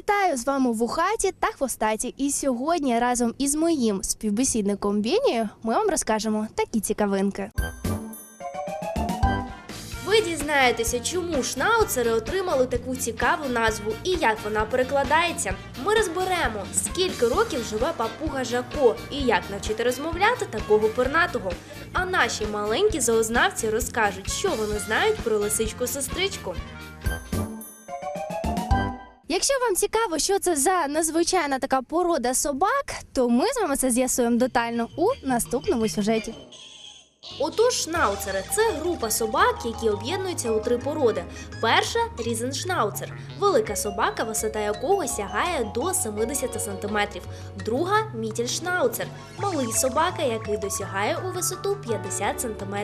Вітаю з вами в хаті та хвостаті. І сьогодні разом із моїм співбесідником Бєнією ми вам розкажемо такі цікавинки. Ви дізнаєтеся, чому шнауцери отримали таку цікаву назву і як вона перекладається. Ми розберемо, скільки років живе папуга Жако і як навчити розмовляти такого пернатого. А наші маленькі зоознавці розкажуть, що вони знають про лисичку сестричку. Якщо вам цікаво, що це за незвичайна така порода собак, то ми з вами це з'ясуємо детально у наступному сюжеті. Отож, шнауцери це група собак, які об'єднуються у три породи. Перша різеншнауцер, велика собака, висота якого сягає до 70 см. Друга мітельшнауцер, малий собака, який досягає у висоту 50 см.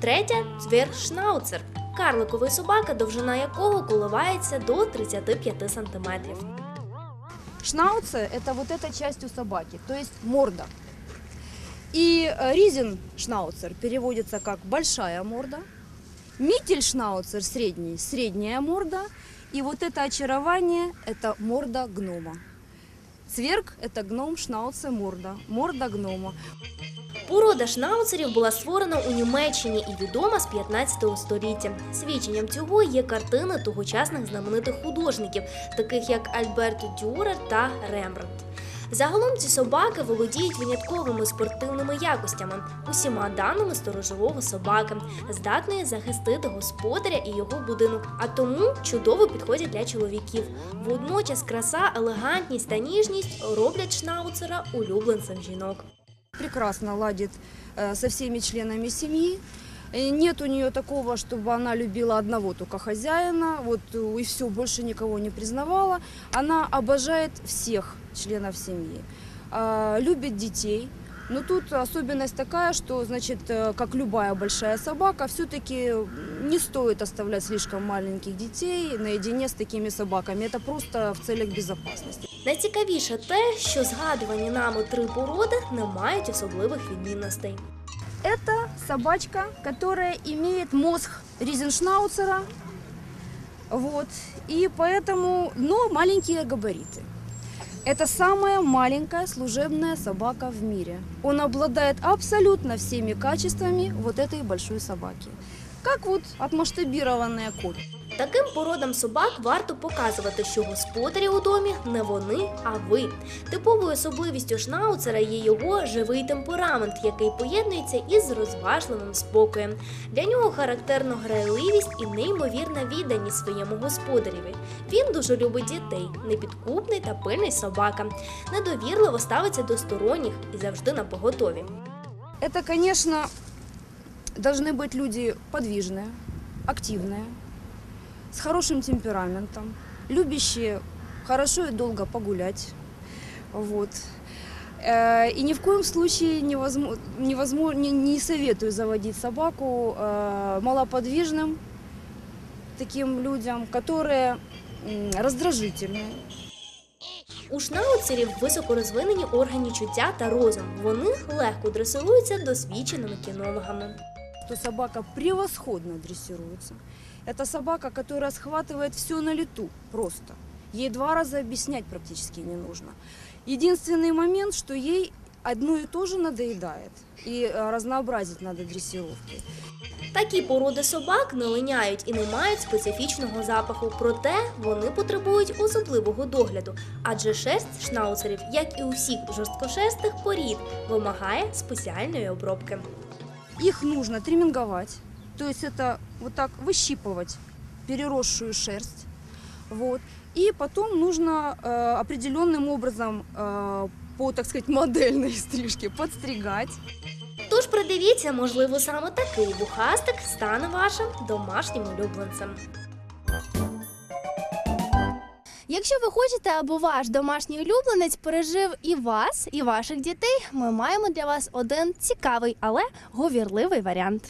Третя цвіршнауцер, карликовий собака, довжина якого коливається до 35 см. Шнауцер – это вот эта часть у собаки, то есть морда. И э, ризеншнауцер переводится как большая морда. Миттельшнауцер – средний, средняя морда. И вот это очарование – это морда гнома. Цверг – это гном, шнауцер, морда. Морда гнома. Порода шнауцерів була створена у Німеччині і відома з 15 століття. Свідченням цього є картини тогочасних знаменитих художників, таких як Альберт Дюрер та Рембрандт. Загалом ці собаки володіють винятковими спортивними якостями, усіма даними сторожового собаки, здатної захистити господаря і його будинок, а тому чудово підходять для чоловіків. Водночас краса, елегантність та ніжність роблять шнауцера улюбленцем жінок. Прекрасно ладит э, со всеми членами семьи. Э, Нет у нее такого, чтобы она любила одного только хозяина, вот э, и все, больше никого не признавала. Она обожает всех членов семьи, А, любит детей. Но тут особенность такая, что, значит, как любая большая собака, все-таки не стоит оставлять слишком маленьких детей наедине с такими собаками. Это просто в целях безопасности. Найцікавіше те, що згадувані нами три породи не мають особливих відмінностей. Это собачка, которая имеет мозг ризеншнауцера, вот, и поэтому, но маленькие габариты. Это самая маленькая служебная собака в мире. Он обладает абсолютно всеми качествами вот этой большой собаки. Как вот отмасштабированная копия. Таким породам собак варто показувати, що господарі у домі не вони, а ви. Типовою особливістю шнауцера є його живий темперамент, який поєднується із розважливим спокоєм. Для нього характерно грайливість і неймовірна відданість своєму господареві. Він дуже любить дітей, непідкупний та пильний собака, недовірливо ставиться до сторонніх і завжди на поготові. Это, конечно, должны быть люди подвижные, активные, с хорошим темпераментом, любящие хорошо и долго погулять. Вот. Э, И ни в коем случае невозможно, невозможно, не, не советую заводить собаку э, малоподвижным таким людям, которые м, раздражительные, У шнауцерів високорозвинені органи чуття та розум. Вони легко дресируються досвідченими кінологами. что собака превосходно дрессируется. Это собака, которая схватывает все на лету просто. Ей два раза объяснять практически не нужно. Единственный момент, что ей одно и то же надоедает. И э, разнообразить надо дрессировки. Такі породи собак не линяють і не мають специфічного запаху, проте вони потребують особливого догляду, адже шерсть шнауцерів, як і у всіх жорсткошерстих порід, вимагає спеціальної обробки. Их нужно триминговать. То есть это вот так выщипывать переросшую шерсть. Вот. И потом нужно э, определенным образом э, по, так сказать, модельной стрижке подстригать. Тож придивіться, можливо, саме такий вухастик стане вашим домашнім улюбленцем. Якщо ви хочете, аби ваш домашній улюбленець пережив і вас, і ваших дітей, ми маємо для вас один цікавий, але говірливий варіант.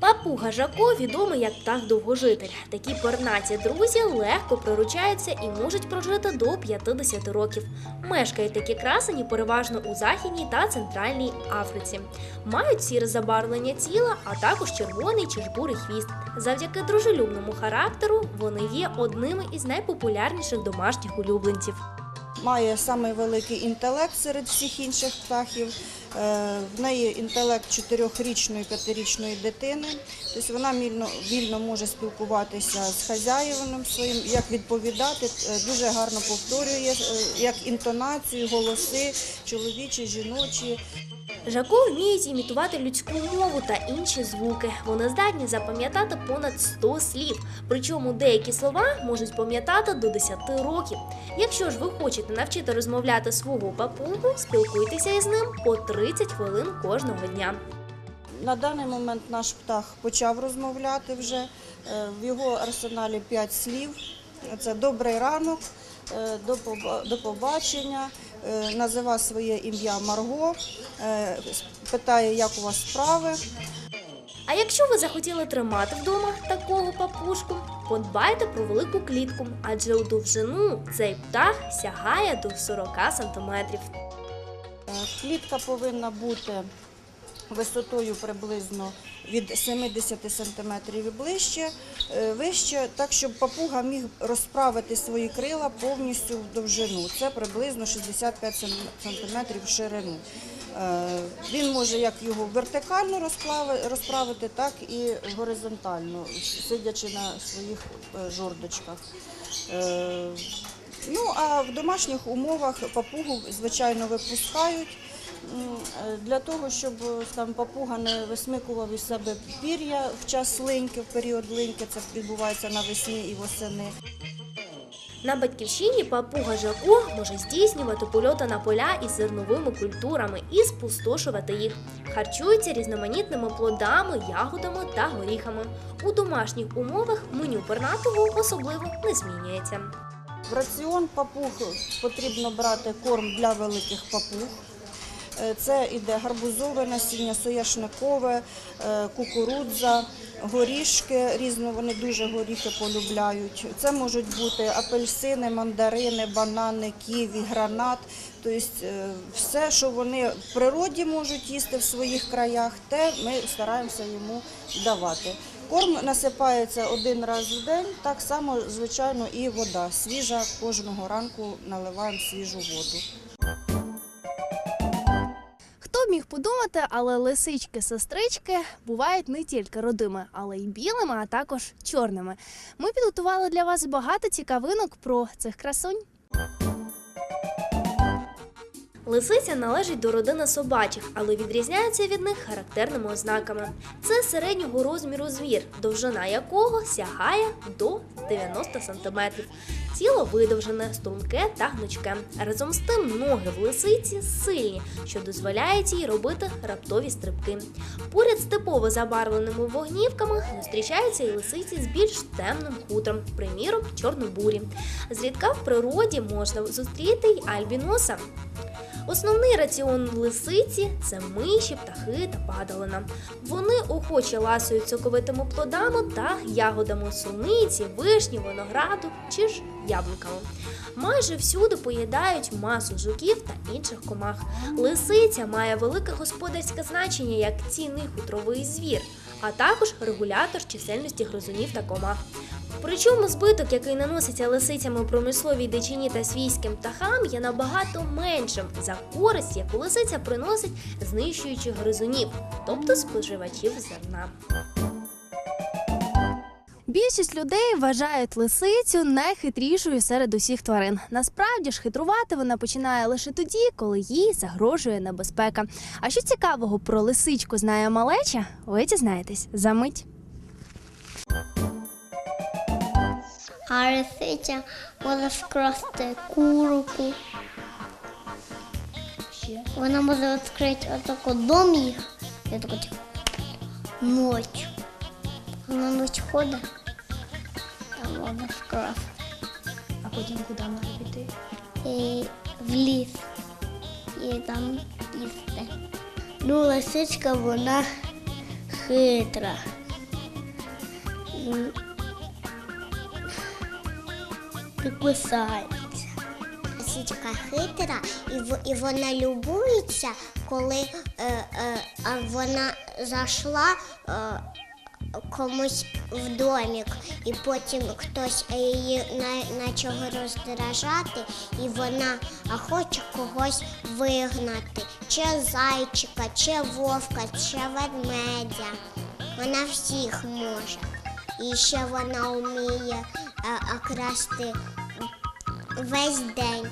Папуга Жако відомий як птах довгожитель. Такі пернаті друзі легко приручаються і можуть прожити до 50 років. Мешкають такі красені переважно у Західній та Центральній Африці. Мають сіре забарвлення тіла, а також червоний чи жбурий хвіст. Завдяки дружелюбному характеру вони є одними із найпопулярніших домашніх улюбленців. Має самий великий інтелект серед всіх інших птахів. Е, В неї інтелект чотирьохрічної п'ятирічної дитини. Тобто вона вільно, вільно може спілкуватися з хазяїном своїм, як відповідати, е, дуже гарно повторює, е, як інтонацію, голоси, чоловічі, жіночі. Жако вміють імітувати людську мову та інші звуки. Вони здатні запам'ятати понад 100 слів. Причому деякі слова можуть пам'ятати до 10 років. Якщо ж ви хочете навчити розмовляти свого папугу, спілкуйтеся із ним по 30 хвилин кожного дня. На даний момент наш птах почав розмовляти вже. Е, В його арсеналі 5 слів. Це добрий ранок, до побачення, е, назива своє ім'я Марго, е, питає, як у вас справи. А якщо ви захотіли тримати вдома такого папушку, подбайте про велику клітку, адже у довжину цей птах сягає до 40 сантиметрів. Е, Клітка повинна бути висотою приблизно від 70 см і ближче, е, вище, так щоб папуга міг розправити свої крила повністю в довжину. Це приблизно 65 см в ширину. Е, Він може як його вертикально розправити, так і горизонтально, сидячи на своїх е, жордочках. Ну а в домашніх умовах папугу, звичайно, випускають для того, щоб скажімо, папуга не висмикував із себе пір'я в час линьки, в період линьки. Це відбувається навесні і восени. На батьківщині папуга Жако може здійснювати польоти на поля із зерновими культурами і спустошувати їх. Харчується різноманітними плодами, ягодами та горіхами. У домашніх умовах меню пернатого особливо не змінюється. В раціон папуг потрібно брати корм для великих папуг. Е, Це іде гарбузове насіння, сояшникове, е, кукурудза, горішки різно, вони дуже горіхи полюбляють. Це можуть бути апельсини, мандарини, банани, ківі, гранат. Тобто е, все, що вони в природі можуть їсти в своїх краях, те ми стараємося йому давати. Корм насипається один раз в день, так само, звичайно, і вода. Свіжа кожного ранку наливаємо свіжу воду. Подумати, але лисички-сестрички бувають не тільки родими, але й білими, а також чорними. Ми підготували для вас багато цікавинок про цих красунь. Лисиця належить до родини собачих, але відрізняється від них характерними ознаками. Це середнього розміру звір, довжина якого сягає до 90 см. Тіло видовжене, струнке та гнучке. Разом з тим ноги в лисиці сильні, що дозволяють їй робити раптові стрибки. Поряд з типово забарвленими вогнівками зустрічаються і лисиці з більш темним хутром, приміром чорнобурі. Зрідка в природі можна зустріти й альбіноса. Основний раціон лисиці це миші, птахи та падалина. Вони охоче ласують соковитими плодами та ягодами суниці, вишні, винограду чи ж яблуками. Майже всюди поїдають масу жуків та інших комах. Лисиця має велике господарське значення як цінний хутровий звір, а також регулятор чисельності гризунів та комах. Причому збиток, який наноситься лисицями промисловій дичині та свійським птахам, є набагато меншим за користь, яку лисиця приносить, знищуючи гризунів, тобто споживачів зерна. Більшість людей вважають лисицю найхитрішою серед усіх тварин. Насправді ж хитрувати вона починає лише тоді, коли їй загрожує небезпека. А що цікавого про лисичку знає малеча, ви дізнаєтесь за мить. А лисиця може скрасти курку. Вона може відкрити отако дом їх. Я тако типу, ночі. Вона ночі ходить, там вона скрасти. А потім куди може піти? І в ліс. І там їсти. Ну, лисичка вона хитра. Прикусається. Лисичка хитра, і, і вона любується, коли е, е, вона зайшла е, комусь в домик, і потім хтось її на- почав роздражати, і вона хоче когось вигнати, чи зайчика, чи вовка, чи ведмедя. Вона всіх може. І ще вона вміє окрасти весь день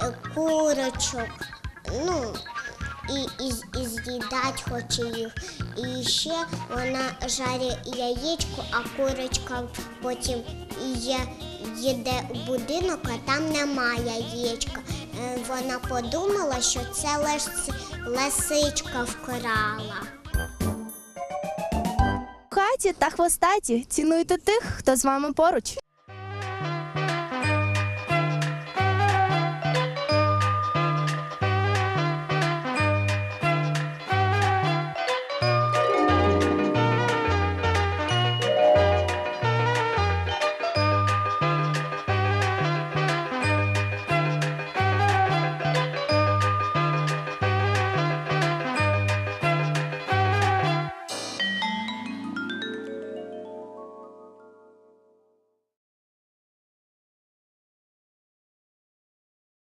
е, курочок, ну, і, і, і з'їдать хоче їх. І ще вона жарить яєчко, а курочка потім є, їде в будинок, а там немає яєчка. Е, Вона подумала, що це лис, лисичка вкрала. Хаті та хвостаті цінуйте тих, хто з вами поруч.